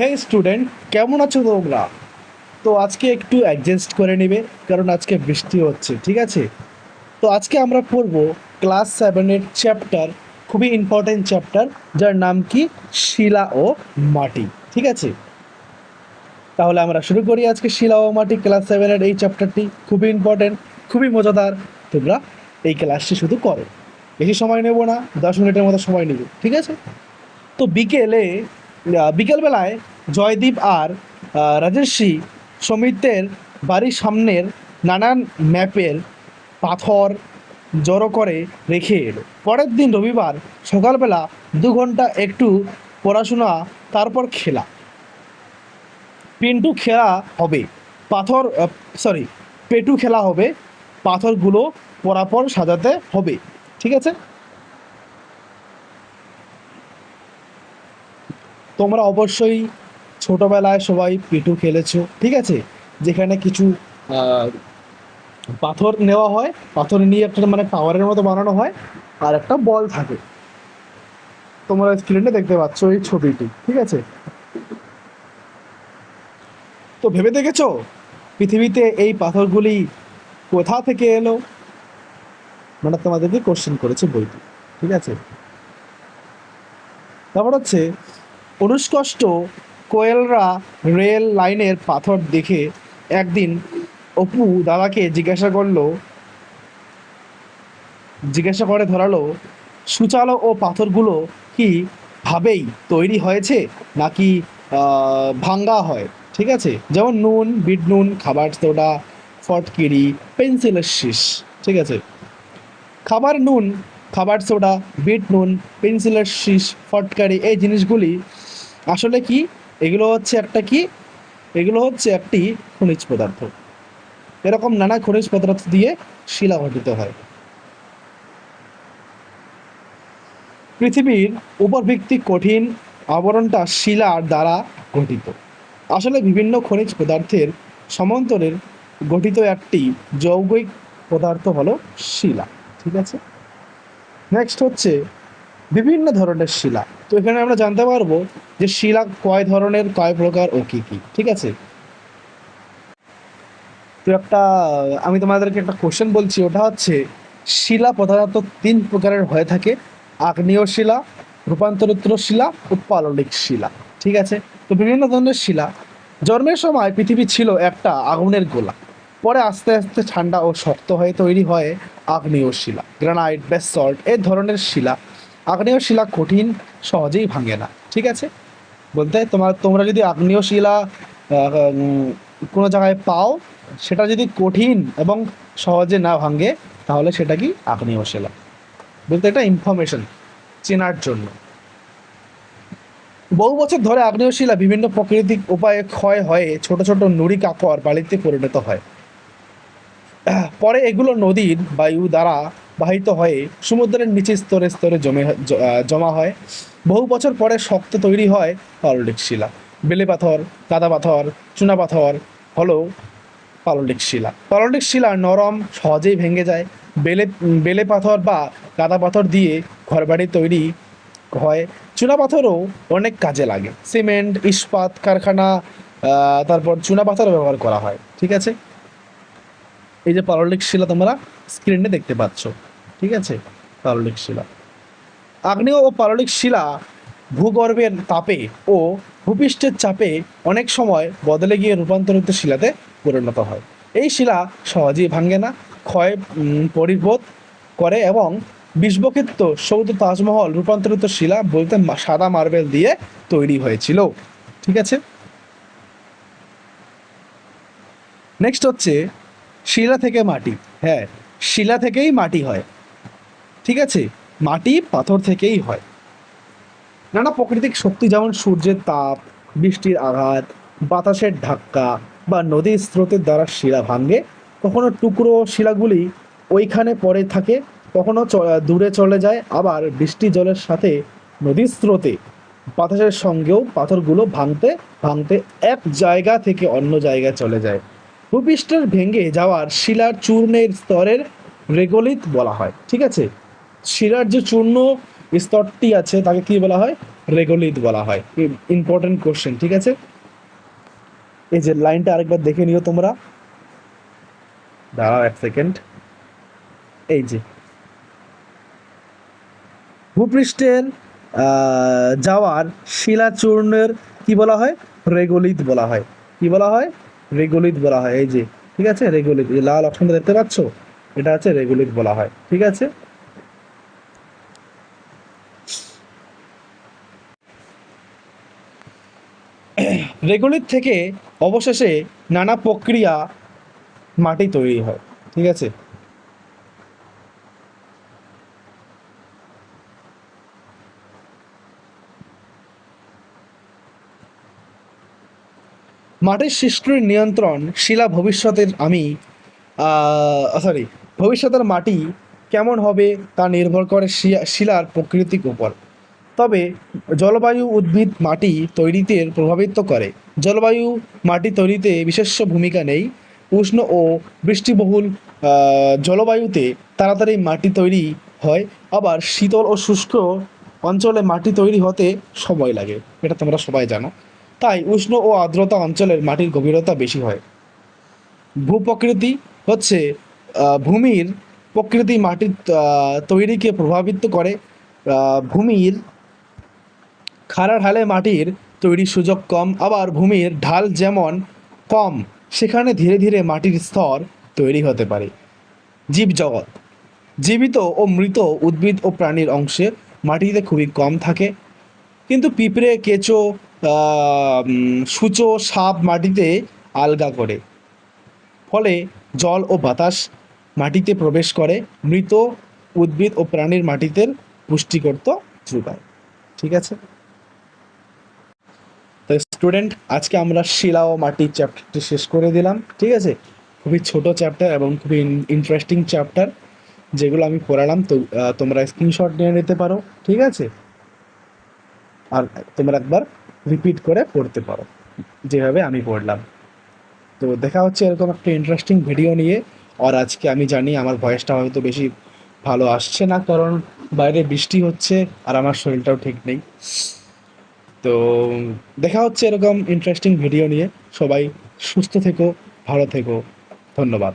হে student কেমন আছো তোমরা? তো আজকে একটু অ্যাডজাস্ট করে নেবে, কারণ আজকে বৃষ্টি হচ্ছে, ঠিক আছে? তো আজকে আমরা পড়ব ক্লাস সেভেনের চ্যাপ্টার খুবই ইম্পর্টেন্ট চ্যাপ্টার যার নাম কি? শিলা ও মাটি, ঠিক আছে? তাহলে আমরা শুরু করি আজকে শিলা ও মাটি ক্লাস সেভেনের এই চ্যাপ্টারটি খুবই ইম্পর্টেন্ট খুবই মজাদার। তোমরা এই ক্লাসটি শুধু করো। বেশি সময় নেব না, দশ মিনিটের মতো সময় নেব, ঠিক আছে? তো বিকেলে বিকেলবেলায় জয়দীপ আর রাজর্ষি সমিতের বাড়ির সামনের নানান ম্যাপের পাথর জড়ো করে রেখে এলো। পরের দিন রবিবার সকালবেলা দু ঘণ্টা একটু পড়াশোনা, তারপর খেলা। পিন্টু খেলা হবে, পাথর সরি পেটু খেলা হবে, পাথরগুলো পরাপর সাজাতে হবে, ঠিক আছে? তোমরা অবশ্যই ছোটবেলায় সবাই পিটু খেলেছো, ঠিক আছে? যেখানে কিছু পাথর নেওয়া হয়, পাথর নিয়ে একটা মানে টাওয়ারের মতো বানানো হয়, আর একটা বল থাকে। তোমরা স্ক্রিনে দেখতে পাচ্ছ এই ছবিটি, ঠিক আছে? তো ভেবে দেখেছ? পৃথিবীতে এই পাথরগুলি কোথা থেকে এলো? মানে তোমাদেরকে কোশ্চেন করেছে বইটি, ঠিক আছে? তারপর হচ্ছে অনুষ্কষ্ট কোয়েলরা রেল লাইনের পাথর দেখে একদিন অপু দাদাকে জিজ্ঞাসা করল, জিজ্ঞাসা করে ধরালো, সুচালো ও পাথরগুলো কি ভাবেই তৈরি হয়েছে নাকি ভাঙ্গা হয়? ঠিক আছে? যেমন নুন, বিট নুন, খাবার সোডা ফটকিরি পেন্সিলের শীষ, ঠিক আছে? খাবার নুন, খাবার সোডা, বিট নুন, পেন্সিলের শীষ, ফটকারি এই জিনিসগুলি আসলে কি? এগুলো হচ্ছে একটা কি? এগুলো হচ্ছে একটি খনিজ পদার্থ। এরকম নানা খনিজ পদার্থ দিয়ে শিলা গঠিত হয়। পৃথিবীর উপরভিত্তিক কঠিন আবরণটা শিলার দ্বারা গঠিত। আসলে বিভিন্ন খনিজ পদার্থের সমান্তরের গঠিত একটি যৌগিক পদার্থ হলো শিলা, ঠিক আছে? নেক্সট হচ্ছে বিভিন্ন ধরনের শিলা। তো এখানে আমরা জানতে পারব যে শিলা কয় ধরনের, কয় প্রকার ও কি কি, ঠিক আছে? তো একটা, আমি তোমাদেরকে একটা কোশ্চেন বলছি, ওটা হচ্ছে, শিলা প্রধানত তিন প্রকারের হয়ে থাকে, আগ্নেয় শিলা, রূপান্তরিত শিলা, উৎপালনিক শিলা, ঠিক আছে? তো বিভিন্ন ধরনের শিলা, জন্মের সময় পৃথিবী ছিল একটা আগুনের গোলা, পরে আস্তে আস্তে ঠান্ডা ও শক্ত হয়ে তৈরি হয় আগ্নেয় শিলা, গ্রানাইট, বেসল্ট এই ধরনের শিলা, আগ্নেয় শিলা কঠিন, সহজেই ভাঙে না, ঠিক আছে? বলতে তোমার, তোমরা যদি আগ্নেয় শিলা কোনো জায়গায় পাও, সেটা যদি কঠিন এবং সহজে না ভাঙে, তাহলে সেটা কি আগ্নেয় শিলা বলতে এটা ইনফরমেশন চেনার জন্য। বহু বছর ধরে আগ্নেয় শিলা বিভিন্ন প্রাকৃতিক উপায়ে ক্ষয় হয়ে ছোট ছোট নুড়ি কাকর বালিতে পরিণত হয়। পরে এগুলো নদীর বায়ু দ্বারা বাহিত হয়ে সমুদ্রের নিচে স্তরে স্তরে জমে জমা হয়। বহু বছর পরে শক্ত তৈরি হয় পাললিক শিলা। বেলে পাথর, কাদা পাথর, চুনা পাথর হলো পাললিক শিলা। পাললিক শিলা নরম, সহজেই ভেঙে যায়। বেলে বেলে পাথর বা কাদা পাথর দিয়ে ঘরবাড়ি তৈরি হয়। চুনা পাথরও অনেক কাজে লাগে। সিমেন্ট, ইস্পাত, কারখানা তারপর চুনা পাথর ব্যবহার করা হয়। ঠিক আছে? এই যে পারলিক শিলা তোমরা স্ক্রিনে দেখতে পাচ্ছ, ঠিক আছে? পারলিক শিলা। আগ্নেয় ও পারলিক শিলা ভূগর্ভের তাপে ও ভূপৃষ্ঠের চাপে অনেক সময় বদলে গিয়ে রূপান্তরিত শিলাতে পরিণত হয়। এই শিলা সহজেই ভাঙে না, ক্ষয় পরিবোধ করে এবং বিশ্বক্ষেত্র সৌদ তাজমহল রূপান্তরিত শিলা বলতে সাদা মার্বেল দিয়ে তৈরি হয়েছিল, ঠিক আছে? নেক্সট হচ্ছে শিলা থেকে মাটি হ্যাঁ শিলা থেকেই মাটি হয়। ঠিক আছে? মাটি পাথর থেকেই হয়। নানা প্রাকৃতিক শক্তি যেমন সূর্যের তাপ, বৃষ্টির আঘাত, বাতাসের ধাক্কা বা নদীর স্রোতের দ্বারা শিলা ভাঙে, কখনো টুকরো শিলাগুলি ওইখানে পড়ে থাকে, কখনো দূরে চলে যায়, আবার বৃষ্টি জলের সাথে নদীর স্রোতে, বাতাসের সঙ্গেও পাথরগুলো ভাঙতে ভাঙতে এক জায়গা থেকে অন্য জায়গায় চলে যায়। ভূপৃষ্ঠের ভেঙে যাওয়ার শিলার চূর্ণের স্তরের রেগলিত বলা হয়, ঠিক আছে? শিলার যে চূর্ণ স্তরটি আছে, তাকে কি বলা হয়? রেগোলিথ বলা হয়। ইম্পর্টেন্ট কোশ্চেন ঠিক আছে? এই যে লাইনটা আরেকবার দেখে নিও তোমরা। দাঁড়াও এক সেকেন্ড এই যে। ভূপৃষ্ঠের যাওয়ার শিলাচূর্ণের কি বলা হয়? রেগোলিথ বলা হয়। কি বলা হয়? রেগোলিথ বলা হয়, এই যে, ঠিক আছে? রেগুলিত, এই লাল অপশনটা দেখতে পাচ্ছ? এটা আছে রেগুলিত বলা হয়, ঠিক আছে? রেগুলিত থেকে অবশেষে নানা প্রক্রিয়া মাটি তৈরি হয়, ঠিক আছে? মাটির সৃষ্টির নিয়ন্ত্রণ শিলা ভবিষ্যতের আমি সরি ভবিষ্যতের মাটি কেমন হবে তা নির্ভর করে শিলার প্রকৃতির উপর। তবে জলবায়ু উদ্ভিদ মাটি তৈরিতে প্রভাবিত করে। জলবায়ু মাটি তৈরিতে বিশেষ ভূমিকা নেই। উষ্ণ ও বৃষ্টিবহুল জলবায়ুতে তাড়াতাড়ি মাটি তৈরি হয়। আবার শীতল ও শুষ্ক অঞ্চলে মাটি তৈরি হতে সময় লাগে। এটা তোমরা সবাই জানো। তাই উষ্ণ ও আর্দ্রতা অঞ্চলের মাটির গভীরতা বেশি হয়। ভূপ্রকৃতি হচ্ছে ভূমির প্রকৃতি মাটির তৈরিকে প্রভাবিত করে। ভূমির খাড়া ঢালে মাটির তৈরির সুযোগ কম, আবার ভূমির ঢাল যেমন কম, সেখানে ধীরে ধীরে মাটির স্তর তৈরি হতে পারে। জীবজগৎ জীবিত ও মৃত উদ্ভিদ ও প্রাণীর অংশে মাটিতে খুবই কম থাকে। কিন্তু পিঁপড়ে, কেঁচো সূচো সাপ মাটিতে আলগা করে। ফলে জল ও বাতাস মাটিতে প্রবেশ করে, মৃত, উদ্ভিদ ও প্রাণীর মাটিতে পুষ্টি করতে যোগায়। ঠিক আছে? তো স্টুডেন্ট আজকে আমরা শিলা ও মাটির চ্যাপ্টারটি শেষ করে দিলাম। ঠিক আছে? খুবই ছোট চ্যাপ্টার এবং খুবই ইন্টারেস্টিং চ্যাপ্টার যেগুলো আমি পড়ালাম। তো তোমরা স্ক্রিনশট নিয়ে নিতে পারো। ঠিক আছে? আর তোমরা একবার রিপিট করে পড়তে পারো। যেভাবে আমি পড়লাম। তো দেখা হচ্ছে এরকম একটা ইন্টারেস্টিং ভিডিও নিয়ে। আর আজকে আমি জানি আমার ভয়েসটা হয়তো বেশি ভালো আসছে না, কারণ বাইরে বৃষ্টি হচ্ছে আর আমার শরীরটাও ঠিক নেই। তো দেখা হচ্ছে এরকম ইন্টারেস্টিং ভিডিও নিয়ে। সবাই সুস্থ থেকো, ভালো থেকো। ধন্যবাদ।